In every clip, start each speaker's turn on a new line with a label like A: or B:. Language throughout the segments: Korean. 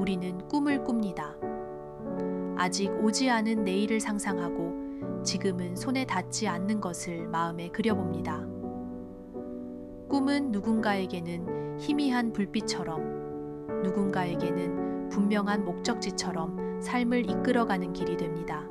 A: 우리는 꿈을 꿉니다. 아직 오지 않은 내일을 상상하고 지금은 손에 닿지 않는 것을 마음에 그려봅니다. 꿈은 누군가에게는 희미한 불빛처럼 누군가에게는 분명한 목적지처럼 삶을 이끌어가는 길이 됩니다.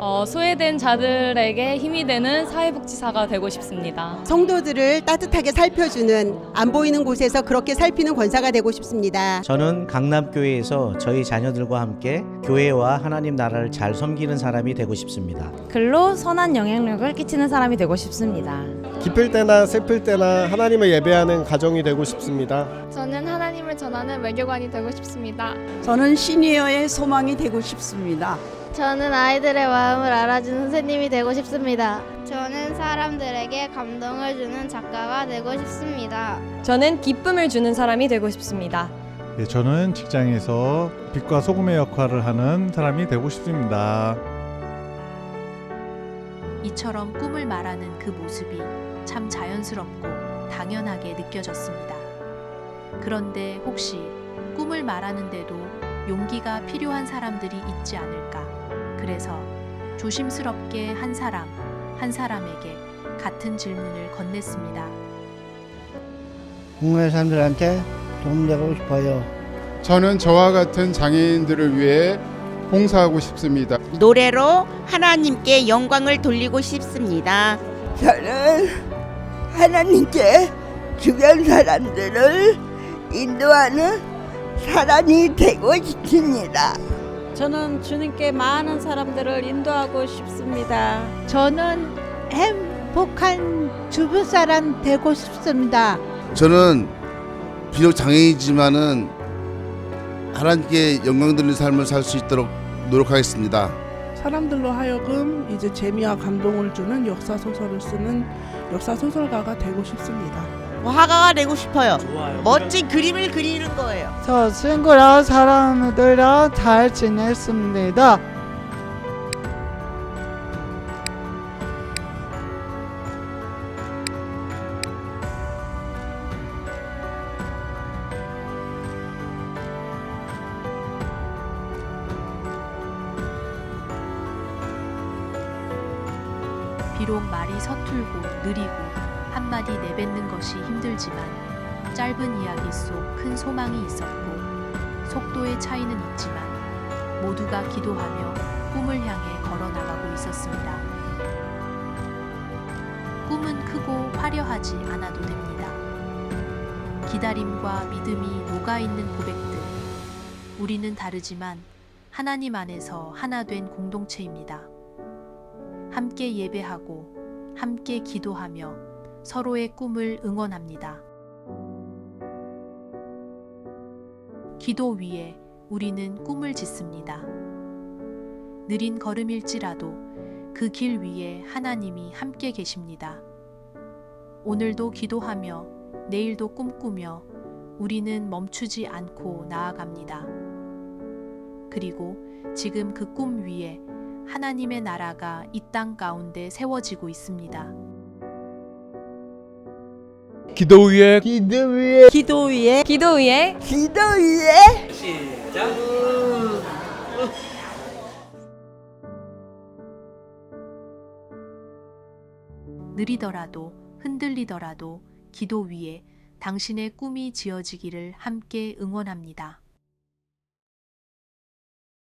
B: 어, 소외된 자들에게 힘이 되는 사회복지사가 되고 싶습니다.
C: 성도들을 따뜻하게 살펴주는 안 보이는 곳에서 그렇게 살피는 권사가 되고 싶습니다.
D: 저는 강남교회에서 저희 자녀들과 함께 교회와 하나님 나라를 잘 섬기는 사람이 되고 싶습니다.
E: 글로 선한 영향력을 끼치는 사람이 되고 싶습니다.
F: 기쁠 때나 슬플 때나 하나님을 예배하는 가정이 되고 싶습니다.
G: 저는 하나님을 전하는 외교관이 되고 싶습니다.
H: 저는 시니어의 소망이 되고 싶습니다.
I: 저는 아이들의 마음을 알아주는 선생님이 되고 싶습니다. 저는 사람들에게 감동을 주는 작가가 되고 싶습니다.
B: 저는 기쁨을 주는 사람이 되고 싶습니다.
J: 예, 저는 직장에서 빛과 소금의 역할을 하는 사람이 되고 싶습니다.
A: 이처럼 꿈을 말하는 그 모습이 참 자연스럽고 당연하게 느껴졌습니다. 그런데 혹시 꿈을 말하는데도 용기가 필요한 사람들이 있지 않을까? 그래서 조심스럽게 한 사람, 한 사람에게 같은 질문을 건넸습니다.
K: 국내 사람들한테 도움되고 싶어요.
L: 저는 저와 같은 장애인들을 위해 봉사하고 싶습니다.
C: 노래로 하나님께 영광을 돌리고 싶습니다.
H: 저는 하나님께 주변 사람들을 인도하는 사람이 되고 싶습니다.
E: 저는 주님께 많은 사람들을 인도하고 싶습니다.
H: 저는 행복한 주부 사람 되고 싶습니다.
M: 저는 비록 장애이지만은 하나님께 영광 돌리는 삶을 살 수 있도록 노력하겠습니다.
H: 사람들로 하여금 이제 재미와 감동을 주는 역사 소설을 쓰는 역사 소설가가 되고 싶습니다.
C: 화가가 되고 싶어요. 멋진 그림을 그리는 거예요.
H: 저 친구랑 사람들이랑 잘 지냈습니다.
A: 비록 말이 서툴고 느리고 한마디 내뱉는 것이 힘들지만 짧은 이야기 속 큰 소망이 있었고 속도의 차이는 있지만 모두가 기도하며 꿈을 향해 걸어 나가고 있었습니다. 꿈은 크고 화려하지 않아도 됩니다. 기다림과 믿음이 녹아있는 고백들. 우리는 다르지만 하나님 안에서 하나 된 공동체입니다. 함께 예배하고 함께 기도하며 서로의 꿈을 응원합니다. 기도 위에 우리는 꿈을 짓습니다. 느린 걸음일지라도 그 길 위에 하나님이 함께 계십니다. 오늘도 기도하며 내일도 꿈꾸며 우리는 멈추지 않고 나아갑니다. 그리고 지금 그 꿈 위에 하나님의 나라가 이 땅 가운데 세워지고 있습니다.
F: 기도 위에
H: 기도 위에
E: 기도 위에
B: 기도 위에
H: 기도 위에
A: 느리더라도 흔들리더라도 기도 위에 당신의 꿈이 지어지기를 함께 응원합니다.